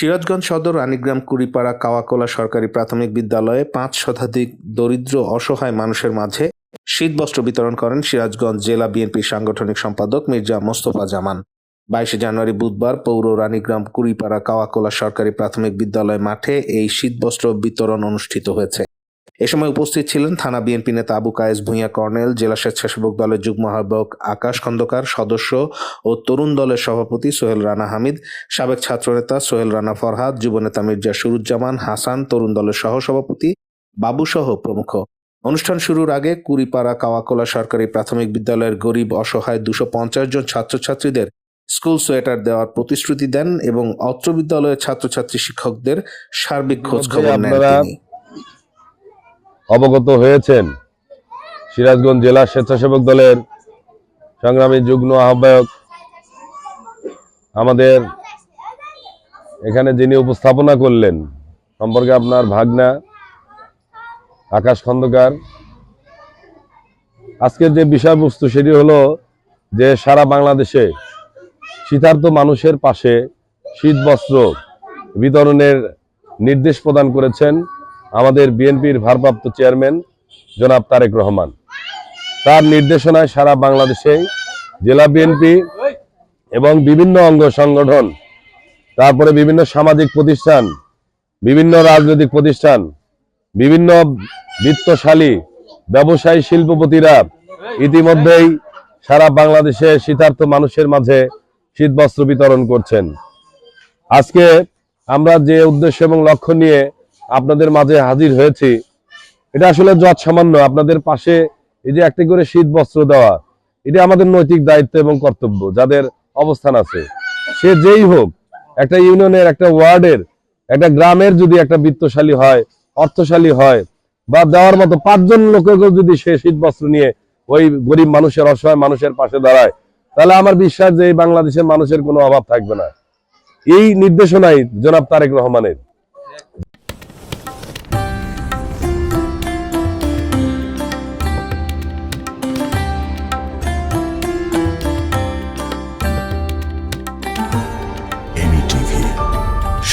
সিরাজগঞ্জ সদর, রানীগ্রাম, কুড়িপাড়া, কাওয়াকোলা সরকারি প্রাথমিক বিদ্যালয়ে পাঁচ শতাধিক দরিদ্র, অসহায় মানুষের মাঝে শীতবস্ত্র বিতরণ করেন সিরাজগঞ্জ জেলা বিএনপির সাংগঠনিক সম্পাদক মির্জা মোস্তফা জামান। বাইশে জানুয়ারি বুধবার পৌর, রানীগ্রাম, কুড়িপাড়া, কাওয়াকোলা সরকারি প্রাথমিক বিদ্যালয় মাঠে এই শীতবস্ত্র বিতরণ অনুষ্ঠিত হয়েছে। এ সময় উপস্থিত ছিলেন থানা বিএনপি নেতা আবু কায়েস ভূঁইয়া কর্নেল জেলা স্বেচ্ছাসেবক দলের যুগ্ম আহ্বায়ক আকাশ খন্দকার সদস্য ও তরুণ দলের সভাপতি সোহেল রানা হামিদ সাবেক ছাত্রনেতা সোহেল রানা ফরহাদ যুবনেতা মির্জা সুরুজ্জামান হাসান তরুণ দলের সহসভাপতি বাবুসহ প্রমুখ। অনুষ্ঠান শুরুর আগে কুড়িপাড়া কাওয়াকোলা সরকারি প্রাথমিক বিদ্যালয়ের গরিব অসহায় দুশো পঞ্চাশ জন ছাত্রছাত্রীদের স্কুল সোয়েটার দেওয়ার প্রতিশ্রুতি দেন এবং অত্র বিদ্যালয়ের ছাত্রছাত্রী শিক্ষকদের সার্বিক খোঁজ খবর নেন অবগত হয়েছেন সিরাজগঞ্জ জেলা স্বেচ্ছাসেবক দলের সংগ্রামী যুগ্ম আহ্বায়ক আমাদের এখানে যিনি উপস্থাপনা করলেন সম্পর্কে আপনার ভাগনা, আকাশ খন্দকার। আজকের যে বিষয়বস্তু সেটি হলো যে সারা বাংলাদেশে শীতার্থ মানুষের পাশে শীত বস্ত্র বিতরণের নির্দেশ প্রদান করেছেন। আমাদের বিএনপির ভারপ্রাপ্ত চেয়ারম্যান জনাব তারেক রহমান। তার নির্দেশনায় সারা বাংলাদেশে জেলা বিএনপি এবং বিভিন্ন অঙ্গ সংগঠন, তারপরে বিভিন্ন সামাজিক প্রতিষ্ঠান, বিভিন্ন রাজনৈতিক প্রতিষ্ঠান, বিভিন্ন বিত্তশালী, ব্যবসায়ী শিল্পপতিরা ইতিমধ্যেই সারা বাংলাদেশে শীতার্থ মানুষের মাঝে শীতবস্ত্র বিতরণ করছেন। আজকে আমরা যে উদ্দেশ্য এবং লক্ষ্য নিয়ে আপনাদের মাঝে হাজির হয়েছি। এটা আসলে যৎ সামান্য। আপনাদের পাশে এই যে একটি করে শীত বস্ত্র দেওয়া, এটা আমাদের নৈতিক দায়িত্ব এবং কর্তব্য, যাদের অবস্থান আছে। সে যেই হোক, একটা ইউনিয়নের, একটা ওয়ার্ডের, একটা গ্রামের যদি একটা বিত্তশালী হয়, অর্থশালী হয়, বা দেওয়ার মতো পাঁচজন লোকেরও যদি সে শীত বস্ত্র নিয়ে ওই গরিব মানুষের, অসহায় মানুষের পাশে দাঁড়ায়, তাহলে আমার বিশ্বাস যে এই বাংলাদেশের মানুষের কোনো অভাব থাকবে না। এই নির্দেশনাই জনাব তারেক রহমানের।